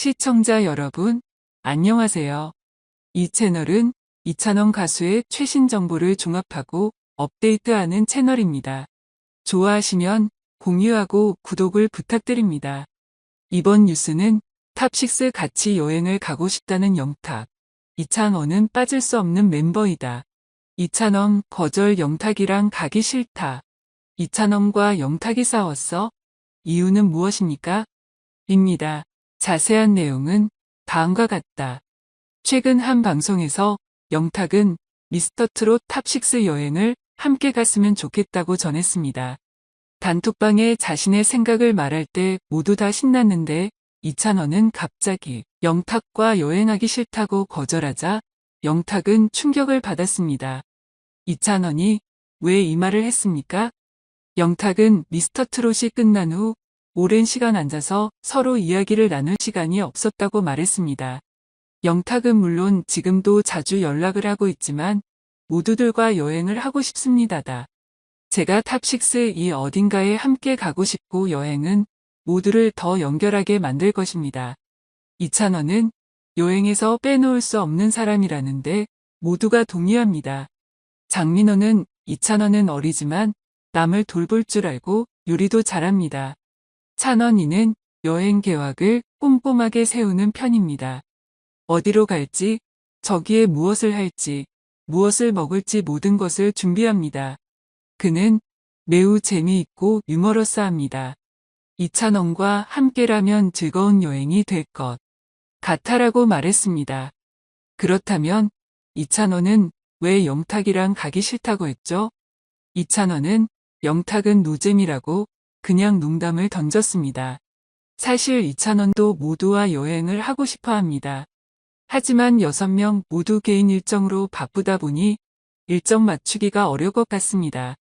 시청자 여러분, 안녕하세요. 이 채널은 이찬원 가수의 최신 정보를 종합하고 업데이트하는 채널입니다. 좋아하시면 공유하고 구독을 부탁드립니다. 이번 뉴스는 탑6 같이 여행을 가고 싶다는 영탁. 이찬원은 빠질 수 없는 멤버이다. 이찬원 거절 영탁이랑 가기 싫다. 이찬원과 영탁이 싸웠어? 이유는 무엇입니까? 입니다. 자세한 내용은 다음과 같다. 최근 한 방송에서 영탁은 미스터트롯 탑6 여행을 함께 갔으면 좋겠다고 전했습니다. 단톡방에 자신의 생각을 말할 때 모두 다 신났는데 이찬원은 갑자기 영탁과 여행하기 싫다고 거절하자 영탁은 충격을 받았습니다. 이찬원이 왜 이 말을 했습니까? 영탁은 미스터트롯이 끝난 후 오랜 시간 앉아서 서로 이야기를 나눌 시간이 없었다고 말했습니다. 영탁은 물론 지금도 자주 연락을 하고 있지만 모두들과 여행을 하고 싶습니다다. 제가 탑6 이 어딘가에 함께 가고 싶고 여행은 모두를 더 연결하게 만들 것입니다. 이찬원은 여행에서 빼놓을 수 없는 사람이라는데 모두가 동의합니다. 장민호는 이찬원은 어리지만 남을 돌볼 줄 알고 요리도 잘합니다. 찬원이는 여행 계획을 꼼꼼하게 세우는 편입니다. 어디로 갈지, 저기에 무엇을 할지, 무엇을 먹을지 모든 것을 준비합니다. 그는 매우 재미있고 유머러스합니다. 이찬원과 함께라면 즐거운 여행이 될 것 같아라고 말했습니다. 그렇다면 이찬원은 왜 영탁이랑 가기 싫다고 했죠? 이찬원은 영탁은 노잼이라고 그냥 농담을 던졌습니다. 사실 이찬원도 모두와 여행을 하고 싶어 합니다. 하지만 6명 모두 개인 일정으로 바쁘다 보니 일정 맞추기가 어려울 것 같습니다.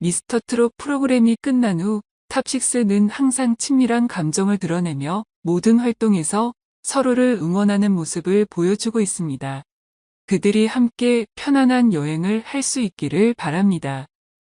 미스터 트롯 프로그램이 끝난 후 탑6는 항상 친밀한 감정을 드러내며 모든 활동에서 서로를 응원하는 모습을 보여주고 있습니다. 그들이 함께 편안한 여행을 할 수 있기를 바랍니다.